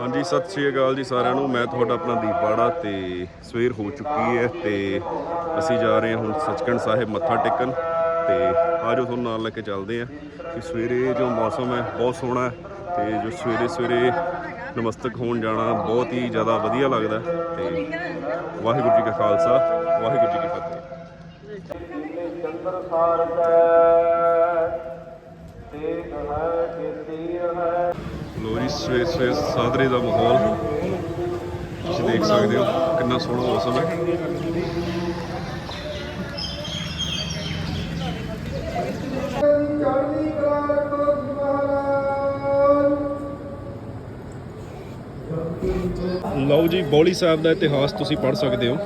ਹਾਂਜੀ, ਸਤਿ ਸ਼੍ਰੀ ਅਕਾਲ ਜੀ ਸਾਰਿਆਂ ਨੂੰ। ਮੈਂ ਤੁਹਾਡਾ ਆਪਣਾ ਦੀਪ ਬਾੜਾ ਤੇ ਸਵੇਰ ਹੋ ਚੁੱਕੀ ਹੈ ਤੇ ਅਸੀਂ ਜਾ ਰਹੇ ਹਾਂ ਹੁਣ ਸੱਚਖੰਡ ਸਾਹਿਬ ਮੱਥਾ ਟੇਕਣ ਤੇ ਆਜੋ ਤੁਹਾਨੂੰ ਨਾਲ ਲੈ ਕੇ ਚੱਲਦੇ ਹਾਂ ਕਿ ਸਵੇਰੇ ਜੋ ਮੌਸਮ ਹੈ, ਬਹੁਤ ਸੋਹਣਾ ਹੈ ਤੇ ਜੋ ਸਵੇਰੇ ਸਵੇਰੇ ਨਮਸਤਕ ਹੋਣ ਜਾਣਾ ਬਹੁਤ ਹੀ ਜ਼ਿਆਦਾ ਵਧੀਆ ਲੱਗਦਾ ਹੈ ਤੇ ਵਾਹਿਗੁਰੂ ਜੀ ਕਾ ਖਾਲਸਾ, ਵਾਹਿਗੁਰੂ ਜੀ ਕੀ ਫਤਿਹ। ਚੰਦਰ ਸਾਰਕੈ ਤੇਗ ਹੈ ਕਿ ਤੀਰ ਹੈ। ਲੋ ਜੀ ਸਵੇਰ ਸਵੇਰ ਸਾਦਰੇ ਦਾ ਮਾਹੌਲ ਤੁਸੀਂ ਦੇਖ ਸਕਦੇ ਹੋ ਕਿੰਨਾ ਸੋਹਣਾ ਮੌਸਮ ਹੈ। ਲਓ ਜੀ ਬੌਲੀ ਸਾਹਿਬ ਦਾ ਇਤਿਹਾਸ ਤੁਸੀਂ ਪੜ੍ਹ ਸਕਦੇ ਹੋ।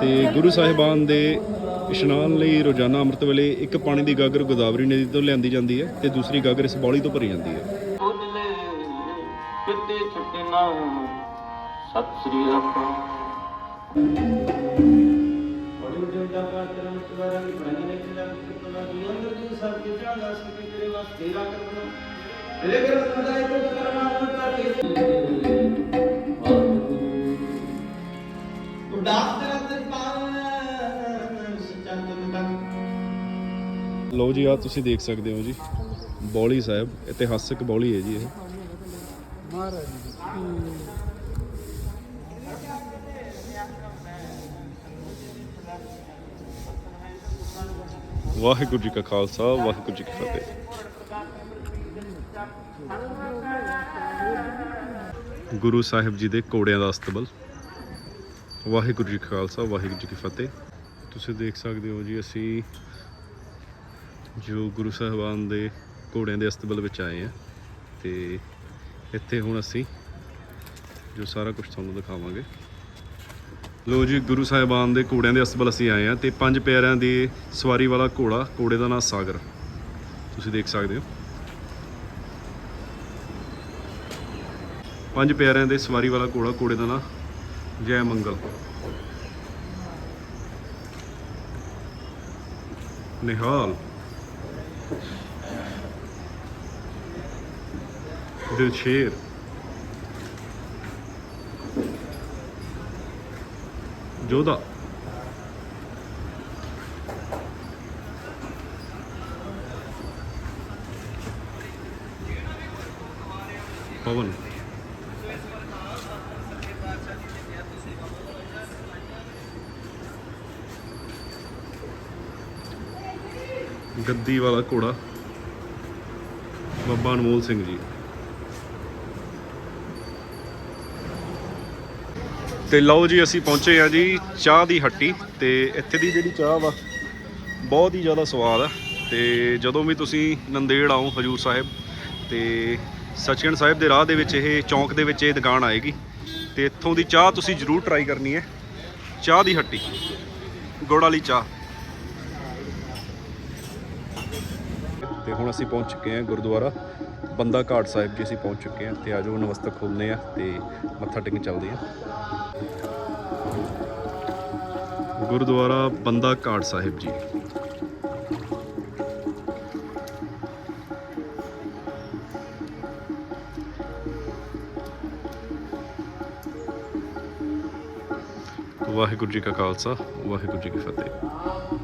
ਤੇ ਗੁਰੂ ਸਾਹਿਬਾਨ ਦੇ ਇਸ਼ਨਾਨ ਲਈ ਰੋਜ਼ਾਨਾ ਅੰਮ੍ਰਿਤ ਵੇਲੇ ਇੱਕ ਪਾਣੀ ਦੀ ਗਾਗਰ ਗੋਦਾਵਰੀ ਨਦੀ ਤੋਂ ਲਿਆਂਦੀ ਜਾਂਦੀ ਹੈ ਤੇ ਦੂਸਰੀ ਗਾਗਰ ਇਸ ਬੌਲੀ ਤੋਂ ਭਰੀ ਜਾਂਦੀ ਹੈ। ਸਤਿ ਸ੍ਰੀ ਅਕਾਲ। ਬੜੀ ਜੋ ਜਗਾ ਚਰਨ ਸਵਰਨ ਪ੍ਰਣੀ ਨੇ ਚਲਾ ਕਿਤਨਾ ਦੀ ਅੰਦਰ ਦੀ ਸਭ ਕੇ ਚਾਲਾ ਸਕੇ ਤੇਰੇ ਵਾਸ ਤੇਰਾ ਕਰਨਾ। ਤੇਰੇ ਗ੍ਰੰਥ ਮਦਾਇ ਕੋ ਕਰਮਾਤਮਾ ਕੇ ਉਦਾਸ ਤੇਰਾ ਤੇ ਪਾਵਨ ਸੱਚਾ ਤੁਮਦਾ ਲਓ ਜੀ ਆ ਤੁਸੀਂ ਦੇਖ ਸਕਦੇ ਹੋ ਜੀ। ਬੌਲੀ ਸਾਹਿਬ ਇਤਿਹਾਸਕ ਬੌਲੀ ਹੈ ਜੀ ਇਹ। ਵਾਹਿਗੁਰੂ ਜੀ ਕਾ ਖਾਲਸਾ, ਵਾਹਿਗੁਰੂ ਜੀ ਕੀ ਫਤਿਹ। ਗੁਰੂ ਸਾਹਿਬ ਜੀ ਦੇ ਕੋੜਿਆਂ ਦਾ ਅਸਤਬਲ। ਵਾਹਿਗੁਰੂ ਜੀ ਕਾ ਖਾਲਸਾ, ਵਾਹਿਗੁਰੂ ਜੀ ਕੀ ਫਤਿਹ। ਤੁਸੀਂ ਦੇਖ ਸਕਦੇ ਹੋ ਜੀ, ਅਸੀਂ ਜੋ ਗੁਰੂ ਸਾਹਿਬਾਨ ਦੇ ਘੋੜਿਆਂ ਦੇ ਅਸਤਬਲ ਵਿੱਚ ਆਏ ਆ ਤੇ ਇੱਥੇ ਹੁਣ ਅਸੀਂ ਜੋ ਸਾਰਾ ਕੁਝ ਤੁਹਾਨੂੰ ਦਿਖਾਵਾਂਗੇ। ਲੋ ਜੀ, ਗੁਰੂ ਸਾਹਿਬਾਨ ਦੇ ਘੋੜਿਆਂ ਦੇ ਅਸਬਲ ਅਸੀਂ ਆਏ ਆ ਤੇ ਪੰਜ ਪਿਆਰਿਆਂ ਦੀ ਸਵਾਰੀ ਵਾਲਾ ਘੋੜਾ, ਘੋੜੇ ਦਾ ਨਾਮ ਸਾਗਰ। ਤੁਸੀਂ ਦੇਖ ਸਕਦੇ ਹੋ। ਪੰਜ ਪਿਆਰਿਆਂ ਦੇ ਸਵਾਰੀ ਵਾਲਾ ਘੋੜਾ, ਘੋੜੇ ਦਾ ਨਾਮ ਜੈ ਮੰਗਲ। ਨਿਹਾਲ। ਦਿਲਸ਼ੇਰ। ਜੋਧਾ ਪਵਨ ਗੱਦੀ ਵਾਲਾ ਘੋੜਾ। ਬਾਬਾ ਅਨਮੋਲ ਸਿੰਘ ਜੀ। ਤੇ ਲਓ ਜੀ, ਅਸੀਂ ਪਹੁੰਚੇ ਆ ਜੀ ਚਾਹ ਦੀ ਹੱਟੀ ਤੇ ਇੱਥੇ ਦੀ ਜਿਹੜੀ ਚਾਹ ਵਾ, ਬਹੁਤ ਹੀ ਜ਼ਿਆਦਾ ਸਵਾਦ ਆ। ਤੇ ਜਦੋਂ ਵੀ ਤੁਸੀਂ ਨੰਦੇੜ ਆਓ ਹਜੂਰ ਸਾਹਿਬ, ਤੇ ਸਚਖੰਡ ਸਾਹਿਬ ਦੇ ਰਾਹ ਦੇ ਵਿੱਚ ਇਹ ਚੌਂਕ ਦੇ ਵਿੱਚ ਇਹ ਦੁਕਾਨ ਆਏਗੀ। ਤੇ ਇੱਥੋਂ ਦੀ ਚਾਹ ਤੁਸੀਂ ਜ਼ਰੂਰ ਟਰਾਈ ਕਰਨੀ ਹੈ। ਚਾਹ ਦੀ ਹੱਟੀ, ਗੁੜ ਵਾਲੀ ਚਾਹ। ਤੇ ਹੁਣ ਅਸੀਂ ਪਹੁੰਚ ਚੁੱਕੇ ਹਾਂ ਗੁਰਦੁਆਰਾ। ਬੰਦਾ ਘਾਟ ਸਾਹਿਬ ਜੀ ਅਸੀਂ ਪਹੁੰਚ ਚੁੱਕੇ ਹਾਂ ਤੇ ਆਜੋ ਨਮਸਤਕ ਖੋਲਨੇ ਆ ਤੇ ਮੱਥਾ ਟੇਕਣ ਚੱਲਦੇ ਹਾਂ। ਗੁਰਦੁਆਰਾ ਬੰਦਾ ਘਾਟ ਸਾਹਿਬ ਜੀ। ਵਾਹਿਗੁਰੂ ਜੀ ਕਾ ਖਾਲਸਾ, ਵਾਹਿਗੁਰੂ ਜੀ ਕੀ ਫਤਿਹ।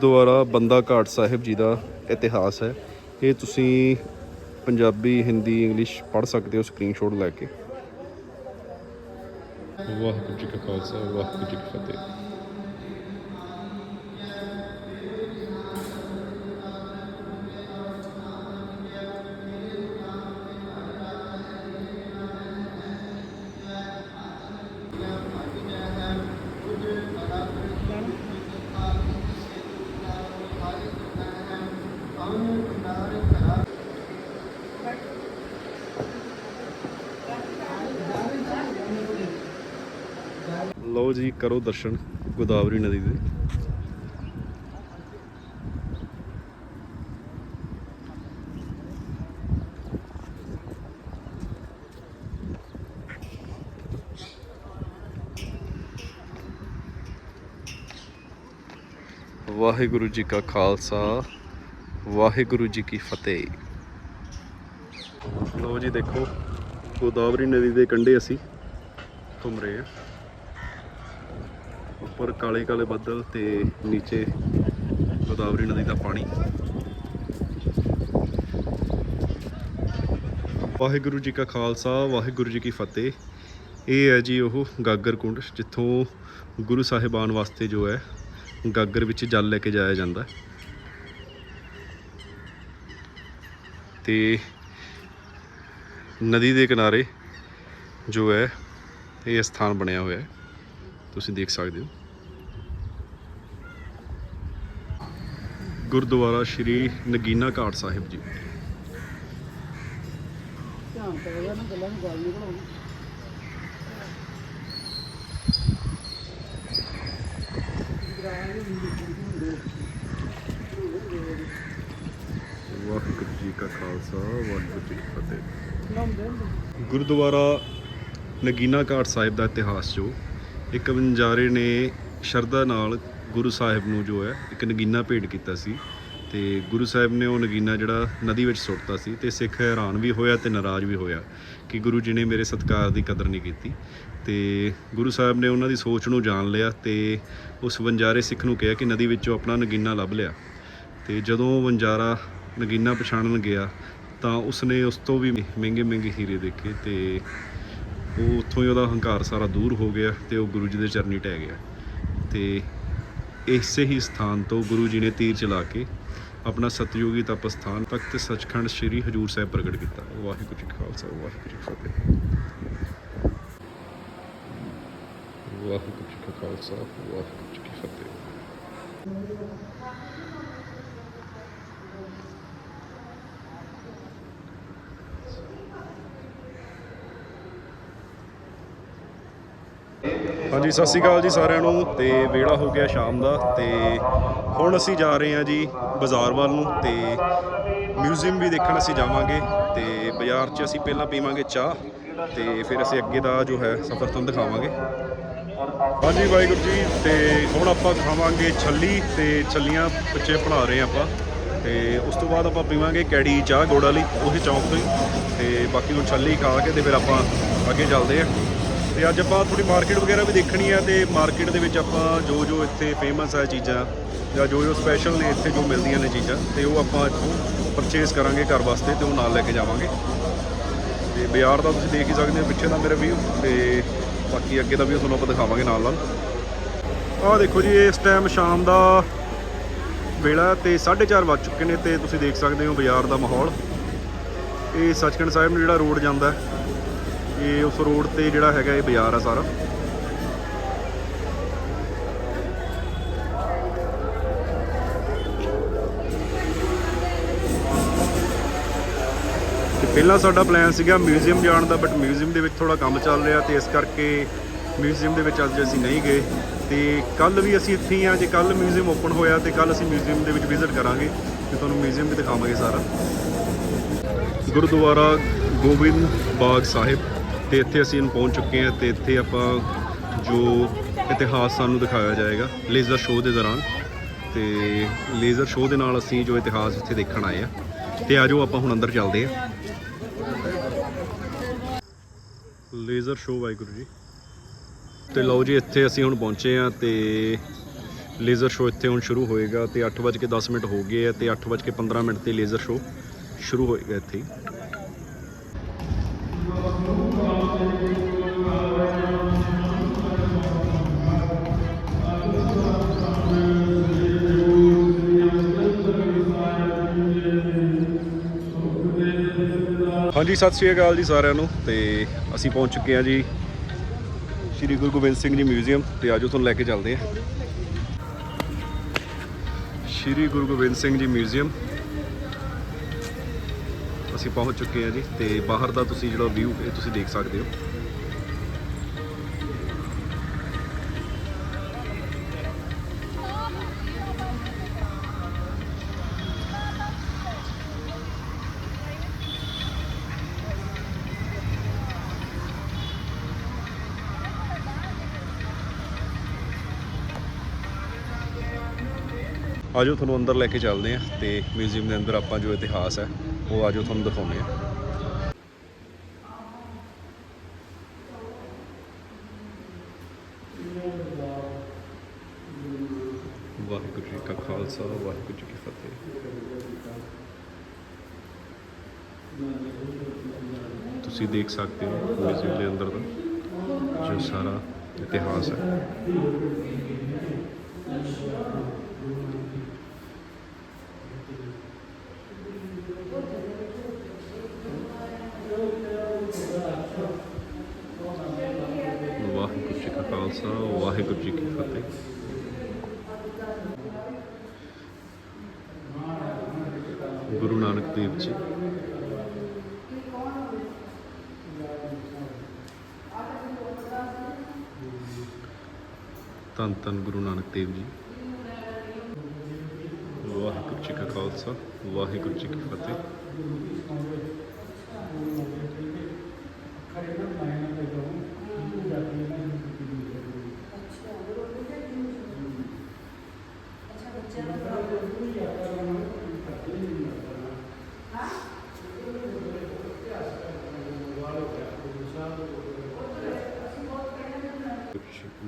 ਗੁਰਦੁਆਰਾ ਬੰਦਾ ਘਾਟ ਸਾਹਿਬ ਜੀ ਦਾ ਇਤਿਹਾਸ ਹੈ। ਇਹ ਤੁਸੀਂ ਪੰਜਾਬੀ, ਹਿੰਦੀ, ਇੰਗਲਿਸ਼ ਪੜ੍ਹ ਸਕਦੇ ਹੋ ਸਕਰੀਨਸ਼ਾਟ ਲੈ ਕੇ। ਵਾਹਿਗੁਰੂ ਜੀ ਕਾ ਖਾਲਸਾ, ਵਾਹਿਗੁਰੂ ਜੀ ਕੀ ਫਤਿਹ। ਲਓ ਜੀ ਕਰੋ ਦਰਸ਼ਨ ਗੋਦਾਵਰੀ ਨਦੀ ਦੇ। ਵਾਹਿਗੁਰੂ ਜੀ ਕਾ ਖਾਲਸਾ। ਵਾਹਿਗੁਰੂ ਜੀ ਕੀ ਫਤਿਹ। ਲਓ ਜੀ ਦੇਖੋ, ਗੋਦਾਵਰੀ ਨਦੀ ਦੇ ਕੰਢੇ ਅਸੀਂ ਘੁੰਮ ਰਹੇ ਹਾਂ। ਉੱਪਰ ਕਾਲੇ ਕਾਲੇ ਬੱਦਲ ਤੇ ਨੀਚੇ ਗੋਦਾਵਰੀ ਨਦੀ ਦਾ ਪਾਣੀ। ਵਾਹਿਗੁਰੂ ਜੀ ਕਾ ਖਾਲਸਾ, ਵਾਹਿਗੁਰੂ ਜੀ ਕੀ ਫਤਿਹ। ਇਹ ਹੈ ਜੀ ਉਹ ਗਾਗਰ ਕੁੰਡ, ਜਿੱਥੋਂ ਗੁਰੂ ਸਾਹਿਬਾਨ ਵਾਸਤੇ ਜੋ ਹੈ, ਗਾਗਰ ਵਿੱਚ ਜਲ ਲੈ ਕੇ ਜਾਇਆ ਜਾਂਦਾ ਹੈ। ਤੇ ਨਦੀ ਦੇ ਕਿਨਾਰੇ ਜੋ ਹੈ ਇਹ ਸਥਾਨ ਬਣਿਆ ਹੋਇਆ ਹੈ। ਤੁਸੀਂ ਦੇਖ ਸਕਦੇ ਹੋ। ਗੁਰਦੁਆਰਾ ਸ਼੍ਰੀ ਨਗੀਨਾ ਘਾਟ ਸਾਹਿਬ ਜੀ। ਵਾਹਿਗੁਰੂ ਜੀ ਕਾ ਖਾਲਸਾ ਵਾਹਿਗੁਰੂ ਜੀ ਕੀ ਫਤਿਹ। ਗੁਰਦੁਆਰਾ ਨਗੀਨਾ ਘਾਟ ਸਾਹਿਬ ਦਾ ਇਤਿਹਾਸ ਜੋ ਇੱਕ ਵਣਜਾਰੇ ਨੇ ਸ਼ਰਧਾ ਨਾਲ ਗੁਰੂ ਸਾਹਿਬ ਨੂੰ ਜੋ ਹੈ ਇੱਕ ਨਗੀਨਾ ਭੇਟ ਕੀਤਾ ਸੀ ਤੇ ਗੁਰੂ ਸਾਹਿਬ ਨੇ ਉਹ ਨਗੀਨਾ ਜਿਹੜਾ ਨਦੀ ਵਿੱਚ ਸੁੱਟਤਾ ਸੀ ਤੇ ਸਿੱਖ ਹੈਰਾਨ ਵੀ ਹੋਇਆ ਤੇ ਨਾਰਾਜ਼ ਵੀ ਹੋਇਆ ਕਿ ਗੁਰੂ ਜੀ ਨੇ ਮੇਰੇ ਸਤਕਾਰ ਦੀ ਕਦਰ ਨਹੀਂ ਕੀਤੀ ਤੇ ਗੁਰੂ ਸਾਹਿਬ ਨੇ ਉਹਨਾਂ ਦੀ ਸੋਚ ਨੂੰ ਜਾਣ ਲਿਆ ਤੇ ਉਸ ਵਣਜਾਰੇ ਸਿੱਖ ਨੂੰ ਕਿਹਾ ਕਿ ਨਦੀ ਵਿੱਚੋਂ ਆਪਣਾ ਨਗੀਨਾ ਲੱਭ ਲਿਆ। ਤੇ ਜਦੋਂ ਵਣਜਾਰਾ ਨਗੀਨਾ ਪਛਾਣਨ ਗਿਆ, ਤਾਂ ਉਸਨੇ ਉਸ ਤੋਂ ਵੀ ਮਹਿੰਗੇ ਮਹਿੰਗੇ ਹੀਰੇ ਦੇਖੇ ਤੇ ਉਹ ਉੱਥੋਂ ਹੀ ਉਹਦਾ ਹੰਕਾਰ ਸਾਰਾ ਦੂਰ ਹੋ ਗਿਆ ਤੇ ਉਹ ਗੁਰੂ ਜੀ ਦੇ ਚਰਨੀ ਟਹਿ ਗਿਆ। ਤੇ ਇਸੇ ਹੀ ਸਥਾਨ ਤੋਂ ਗੁਰੂ ਜੀ ਨੇ ਤੀਰ ਚਲਾ ਕੇ ਆਪਣਾ ਸਤਯੋਗੀ ਤਪ ਸਥਾਨ ਤਖਤ ਸੱਚਖੰਡ ਸ੍ਰੀ ਹਜੂਰ ਸਾਹਿਬ ਪ੍ਰਗਟ ਕੀਤਾ। ਵਾਹਿਗੁਰੂ ਜੀ ਕਾ ਖਾਲਸਾ, ਵਾਹਿਗੁਰੂ ਜੀ ਕੀ ਫਤਿਹ। ਵਾਹਿਗੁਰੂ ਜੀ ਖਾਲਸਾ, ਵਾਹਿਗੁਰੂ ਜੀ ਫਤਿਹ। ਹਾਂਜੀ, ਸਤਿ ਸ਼੍ਰੀ ਅਕਾਲ ਜੀ ਸਾਰਿਆਂ ਨੂੰ। ਤੇ ਵੇਲਾ ਹੋ ਗਿਆ ਸ਼ਾਮ ਦਾ। ਤੇ ਹੁਣ ਅਸੀਂ ਜਾ ਰਹੇ ਹਾਂ ਜੀ ਬਾਜ਼ਾਰ ਵੱਲ ਨੂੰ। ਤੇ ਮਿਊਜ਼ੀਅਮ ਵੀ ਦੇਖਣ ਅਸੀਂ ਜਾਵਾਂਗੇ। ਤੇ ਬਾਜ਼ਾਰ 'ਚ ਅਸੀਂ ਪਹਿਲਾਂ ਪੀਵਾਂਗੇ ਚਾਹ। ਤੇ ਫਿਰ ਅਸੀਂ ਅੱਗੇ ਦਾ ਜੋ ਹੈ ਸਫ਼ਰ ਤੁਹਾਨੂੰ ਦਿਖਾਵਾਂਗੇ। ਹਾਂਜੀ, ਵਾਹਿਗੁਰੂ ਜੀ। ਤੇ ਹੁਣ ਆਪਾਂ ਖਾਵਾਂਗੇ ਛੱਲੀ। ਤੇ ਛੱਲੀਆਂ ਬੱਚੇ ਬਣਾ ਰਹੇ ਹਾਂ ਆਪਾਂ। ਤੇ ਉਸ ਤੋਂ ਬਾਅਦ ਆਪਾਂ ਪੀਵਾਂਗੇ ਕੈੜੀ ਚਾਹ ਗੋੜਾ ਲਈ ਉਹੀ ਚੌਂਕ ਤੋਂ ਹੀ। ਤੇ ਬਾਕੀ ਹੁਣ ਛੱਲੀ ਖਾ ਕੇ ਤੇ ਫਿਰ ਆਪਾਂ ਅੱਗੇ ਚੱਲਦੇ ਹਾਂ। ਤੇ ਅੱਜ ਆਪਾਂ ਥੋੜੀ ਮਾਰਕੀਟ ਵਗੈਰਾ ਵੀ ਦੇਖਣੀ ਆ ਤੇ ਮਾਰਕੀਟ ਦੇ ਵਿੱਚ ਆਪਾਂ ਜੋ ਜੋ ਇੱਥੇ ਫੇਮਸ ਹੈ ਚੀਜ਼ਾਂ ਜਾਂ ਜੋ ਜੋ ਸਪੈਸ਼ਲ ਨੇ ਇੱਥੇ ਜੋ ਮਿਲਦੀਆਂ ਨੇ ਚੀਜ਼ਾਂ, ਤੇ ਉਹ ਆਪਾਂ ਇੱਥੋਂ ਪਰਚੇਸ ਕਰਾਂਗੇ ਘਰ ਵਾਸਤੇ ਤੇ ਉਹ ਨਾਲ ਲੈ ਕੇ ਜਾਵਾਂਗੇ। ਤੇ ਬਾਜ਼ਾਰ ਦਾ ਤੁਸੀਂ ਦੇਖ ਹੀ ਸਕਦੇ ਹੋ, ਪਿੱਛੇ ਦਾ ਮੇਰੇ ਵੀਊ ਤੇ ਬਾਕੀ ਅੱਗੇ ਦਾ ਵੀ ਤੁਹਾਨੂੰ ਆਪਾਂ ਦਿਖਾਵਾਂਗੇ ਨਾਲ ਨਾਲ। ਆਹ ਦੇਖੋ ਜੀ, ਇਸ ਟਾਈਮ ਸ਼ਾਮ ਦਾ ਵੇਲਾ ਤੇ 4:30 ਵੱਜ ਚੁੱਕੇ ਨੇ ਤੇ ਤੁਸੀਂ ਦੇਖ ਸਕਦੇ ਹੋ ਬਾਜ਼ਾਰ ਦਾ ਮਾਹੌਲ। ਇਹ ਸੱਚਖੰਡ ਸਾਹਿਬ ਨੂੰ ਜਿਹੜਾ ਰੋਡ ਜਾਂਦਾ ਇਹ ਉਸ ਰੋਡ ਤੇ ਜਿਹੜਾ ਹੈਗਾ ਇਹ ਬਾਜ਼ਾਰ ਆ ਸਾਰਾ। ਤੇ ਪਹਿਲਾਂ ਸਾਡਾ ਪਲਾਨ ਸੀਗਾ ਮਿਊਜ਼ੀਅਮ ਜਾਣ ਦਾ ਬਟ ਮਿਊਜ਼ੀਅਮ ਦੇ ਵਿੱਚ ਥੋੜਾ ਕੰਮ ਚੱਲ ਰਿਹਾ ਤੇ ਇਸ ਕਰਕੇ ਮਿਊਜ਼ੀਅਮ ਦੇ ਵਿੱਚ ਅੱਜ ਅਸੀਂ ਨਹੀਂ ਗਏ। ਤੇ ਕੱਲ ਵੀ ਅਸੀਂ ਇੱਥੇ ਹੀ ਆ, ਜੇ ਕੱਲ ਮਿਊਜ਼ੀਅਮ ਓਪਨ ਹੋਇਆ ਤੇ ਕੱਲ ਅਸੀਂ ਮਿਊਜ਼ੀਅਮ ਦੇ ਵਿੱਚ ਵਿਜ਼ਿਟ ਕਰਾਂਗੇ ਤੇ ਤੁਹਾਨੂੰ ਮਿਊਜ਼ੀਅਮ ਵੀ ਦਿਖਾਵਾਂਗੇ ਸਾਰਾ। ਗੁਰਦੁਆਰਾ ਗੋਬਿੰਦ ਬਾਗ ਸਾਹਿਬ। ਤੇ ਇੱਥੇ ਅਸੀਂ ਹੁਣ ਪਹੁੰਚ ਚੁੱਕੇ ਹਾਂ ਤੇ ਇੱਥੇ ਆਪਾਂ ਜੋ ਇਤਿਹਾਸ ਸਾਨੂੰ ਦਿਖਾਇਆ ਜਾਏਗਾ ਲੇਜ਼ਰ ਸ਼ੋਅ ਦੇ ਦੌਰਾਨ। ਤੇ ਲੇਜ਼ਰ ਸ਼ੋਅ ਦੇ ਨਾਲ ਅਸੀਂ ਜੋ ਇਤਿਹਾਸ ਇੱਥੇ ਦੇਖਣ ਆਏ ਆ ਤੇ ਆਜੋ ਆਪਾਂ ਹੁਣ ਅੰਦਰ ਚੱਲਦੇ ਆ ਲੇਜ਼ਰ ਸ਼ੋਅ ਵਾਹਿਗੁਰੂ ਜੀ। ਤੇ ਲਓ ਜੀ, ਇੱਥੇ ਅਸੀਂ ਹੁਣ ਪਹੁੰਚੇ ਆ ਤੇ ਲੇਜ਼ਰ ਸ਼ੋਅ ਇੱਥੇ ਹੁਣ ਸ਼ੁਰੂ ਹੋਏਗਾ ਤੇ 8:10 ਮਿੰਟ ਹੋ ਗਏ ਆ ਤੇ 8:15 ਮਿੰਟ ਤੇ ਲੇਜ਼ਰ ਸ਼ੋਅ ਸ਼ੁਰੂ ਹੋਏਗਾ ਇੱਥੇ ਹਾਂਜੀ, ਸਤਿ ਸ਼੍ਰੀ ਅਕਾਲ ਜੀ ਸਾਰਿਆਂ ਨੂੰ ਤੇ ਅਸੀਂ ਪਹੁੰਚ ਚੁੱਕੇ ਹਾਂ ਜੀ ਸ਼੍ਰੀ ਗੁਰੂ ਗੋਬਿੰਦ ਸਿੰਘ ਜੀ ਮਿਊਜ਼ੀਅਮ ਤੇ ਆਜੋ ਤੁਹਾਨੂੰ ਲੈ ਕੇ ਚੱਲਦੇ ਹਾਂ। ਸ਼੍ਰੀ ਗੁਰੂ ਗੋਬਿੰਦ ਸਿੰਘ ਜੀ ਮਿਊਜ਼ੀਅਮ। ਅਸੀਂ ਪਹੁੰਚ ਚੁੱਕੇ ਹਾਂ ਜੀ ਤੇ ਬਾਹਰ ਦਾ ਤੁਸੀਂ ਜਿਹੜਾ ਵਿਊ ਇਹ ਤੁਸੀਂ ਦੇਖ ਸਕਦੇ ਹੋ। ਆਜੋ ਤੁਹਾਨੂੰ ਅੰਦਰ ਲੈ ਕੇ ਚੱਲਦੇ ਆ ਤੇ ਮਿਊਜ਼ੀਅਮ ਦੇ ਅੰਦਰ ਆਪਾਂ ਜੋ ਇਤਿਹਾਸ ਹੈ, ਉਹ ਆਜੋ ਤੁਹਾਨੂੰ ਦਿਖਾਉਂਦੇ ਆ ਵਾਹਿਗੁਰੂ ਜੀ ਕਾ ਖਾਲਸਾ, ਵਾਹਿਗੁਰੂ ਜੀ ਕੀ ਫਤਿਹ। ਤੁਸੀਂ ਦੇਖ ਸਕਦੇ ਹੋ ਮਿਊਜ਼ੀਅਮ ਦੇ ਅੰਦਰ ਦਾ ਜੋ ਸਾਰਾ ਇਤਿਹਾਸ ਹੈ। ਵਾਹਿਗੁਰੂ ਜੀ ਕਾ ਖਾਲਸਾ ਵਾਹਿਗੁਰੂ ਜੀ ਕੀ ਫਤਿਹ ਗੁਰੂ ਨਾਨਕ ਦੇਵ ਜੀ ਧੰਨ ਧੰਨ ਗੁਰੂ ਨਾਨਕ ਦੇਵ ਜੀ ਜੀ ਕਾ ਖਾਲਸਾ ਵਾਹਿਗੁਰੂ ਜੀ ਕੀ ਫਤਿਹ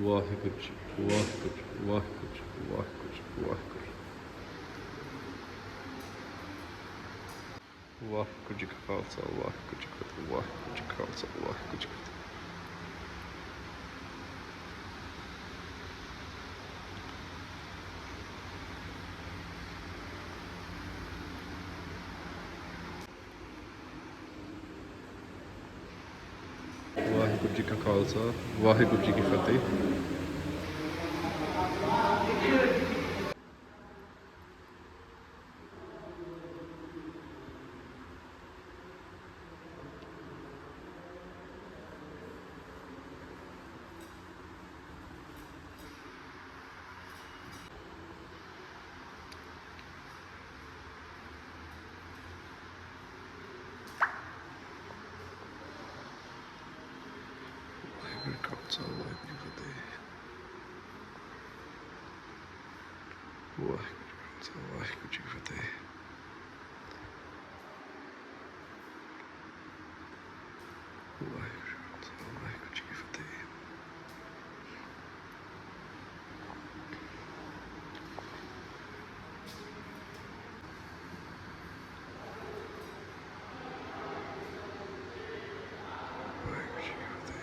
ਵਾਹਿਗੁਰੂ ਜੀ ਵਾਹਿਗੁਰੂ ਜੀ ਵਾਹਿਗੁਰੂ ਜੀ ਵਾਹਿਗੁਰੂ ਜੀ ਵਾਹਿਗੁਰੂ ਜੀ ਵਾਹਿਗੁਰੂ ਜੀ ਕਾ ਖਾਲਸਾ ਵਾਹਿਗੁਰੂ ਜੀ ਕੀ ਫਤਿਹ ਵਾਹਿਗੁਰੂ ਜੀ ਕਾ ਖਾਲਸਾ ਵਾਹਿਗੁਰੂ ਜੀ ਫਤਿਹ ਵਾਹਿਗੁਰੂ ਜੀ ਕਾ ਖਾਲਸਾ ਵਾਹਿਗੁਰੂ ਜੀ ਕੀ ਫਤਿਹ ਵਾਹਿਗੁਰੂ ਜੀ ਕਾ ਖਾਲਸਾ ਵਾਹਿਗੁਰੂ ਜੀ ਕੀ ਫਤਿਹ ਵਾਹਿਗੁਰੂ ਜੀ ਕਾ ਖਾਲਸਾ ਵਾਹਿਗੁਰੂ ਜੀ ਕੀ ਫਤਿਹ ਵਾਹਿਗੁਰੂ ਜੀ ਕਾ ਖਾਲਸਾ ਵਾਹਿਗੁਰੂ ਜੀ ਕੀ ਫਤਿਹ ਵਾਹਿਗੁਰੂ ਜੀ ਕੀ ਫਤਿਹ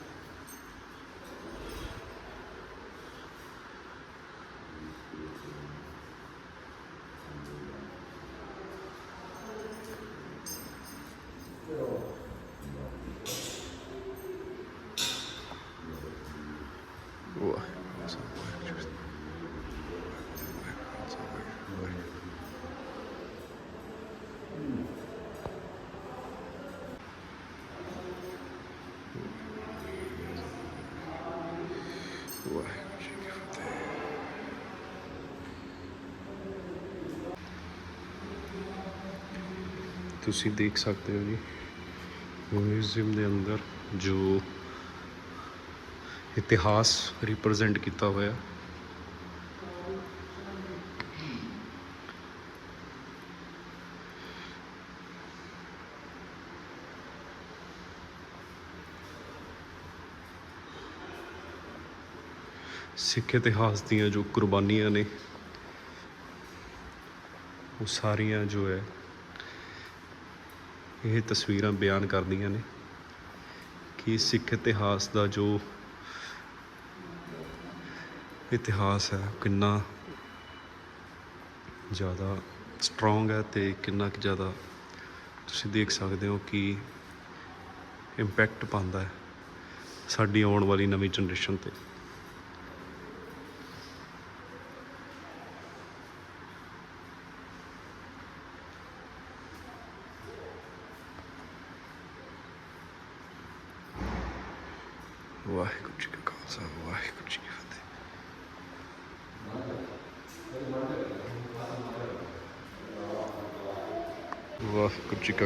ਤੁਸੀਂ ਦੇਖ ਸਕਦੇ ਹੋ ਜੀ। ਮਿਊਜ਼ੀਅਮ ਦੇ ਅੰਦਰ ਜੋ ਇਤਿਹਾਸ ਰਿਪਰੈਜ਼ੈਂਟ ਕੀਤਾ ਹੋਇਆ। ਸਿੱਖ ਇਤਿਹਾਸ ਦੀਆਂ ਜੋ ਕੁਰਬਾਨੀਆਂ ਨੇ, ਉਹ ਸਾਰੀਆਂ ਜੋ ਹੈ ਇਹ ਤਸਵੀਰਾਂ ਬਿਆਨ ਕਰਦੀਆਂ ਨੇ ਕਿ ਸਿੱਖ ਇਤਿਹਾਸ ਦਾ ਜੋ ਇਤਿਹਾਸ ਹੈ ਉਹ ਕਿੰਨਾ ਜ਼ਿਆਦਾ ਸਟਰੋਂਗ ਹੈ ਤੇ ਕਿੰਨਾ ਕੁ ਜ਼ਿਆਦਾ ਤੁਸੀਂ ਦੇਖ ਸਕਦੇ ਹੋ ਕਿ ਇੰਪੈਕਟ ਪਾਉਂਦਾ ਹੈ ਸਾਡੀ ਆਉਣ ਵਾਲੀ ਨਵੀਂ ਜਨਰੇਸ਼ਨ ਤੇ ਵਾਹਿਗੁਰੂ ਜੀ ਕਾ ਖਾਲਸਾ ਵਾਹਿਗੁਰੂ ਜੀ ਕੀ ਫਤਿਹ ਵਾਹਿਗੁਰੂ ਜੀ ਕਾ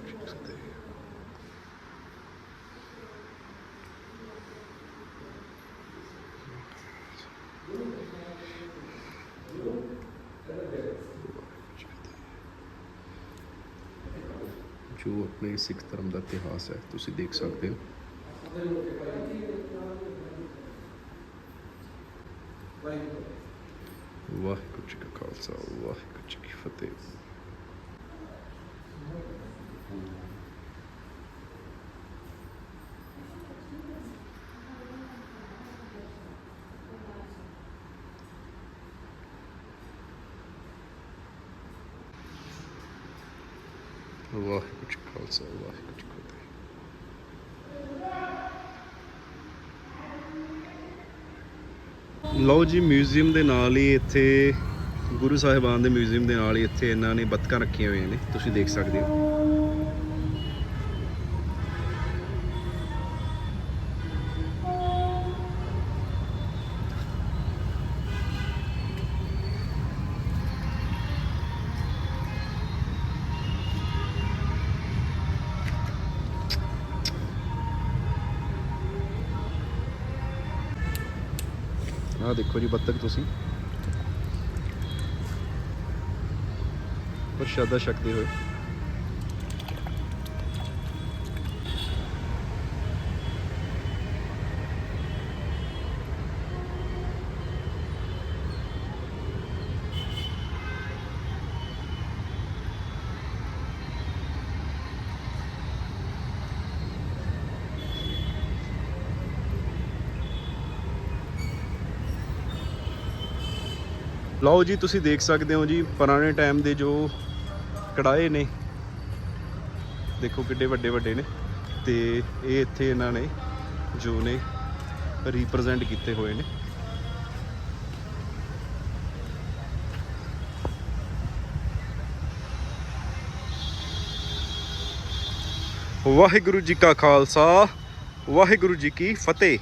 ਵਾਹਿਗੁਰੂ ਜੋ ਆਪਣੇ ਸਿੱਖ ਧਰਮ ਦਾ ਇਤਿਹਾਸ ਹੈ, ਤੁਸੀਂ ਦੇਖ ਸਕਦੇ ਹੋ। ਵਾਹਿਗੁਰੂ ਜੀ ਕਾ ਖਾਲਸਾ, ਵਾਹਿਗੁਰੂ ਜੀ ਕੀ ਫਤਿਹ। ਵਾਹਿਗੁਰੂ ਜੀ ਖਾਲਸਾ ਵਾਹਿਗੁਰੂ ਜੀ ਫਤਿਹ ਲਓ ਜੀ ਮਿਊਜ਼ੀਅਮ ਦੇ ਨਾਲ ਹੀ ਇੱਥੇ ਗੁਰੂ ਸਾਹਿਬਾਨ ਦੇ ਮਿਊਜ਼ੀਅਮ ਦੇ ਨਾਲ ਹੀ ਇੱਥੇ ਇਹਨਾਂ ਨੇ ਬੱਤਕਾਂ ਰੱਖੀਆਂ ਹੋਈਆਂ ਨੇ, ਤੁਸੀਂ ਦੇਖ ਸਕਦੇ ਹੋ। ਆਹ ਦੇਖੋ ਜੀ ਬੱਤਕ ਤੁਸੀਂ। ਪ੍ਰਸ਼ਾਦਾ ਛਕਦੇ ਹੋਏ। ਲਓ ਜੀ, ਤੁਸੀਂ ਦੇਖ ਸਕਦੇ ਹੋ ਜੀ, ਪੁਰਾਣੇ ਟਾਈਮ ਦੇ ਜੋ ਕੜਾਏ ਨੇ। ਦੇਖੋ ਕਿੱਡੇ ਵੱਡੇ ਵੱਡੇ ਨੇ। ਤੇ ਇਹ ਇੱਥੇ ਇਹਨਾਂ ਨੇ ਜੋ ਨੇ ਰਿਪਰੈਜ਼ੈਂਟ ਕੀਤੇ ਹੋਏ ਨੇ। ਵਾਹਿਗੁਰੂ ਜੀ ਕਾ ਖਾਲਸਾ, ਵਾਹਿਗੁਰੂ ਜੀ ਕੀ ਫਤਿਹ।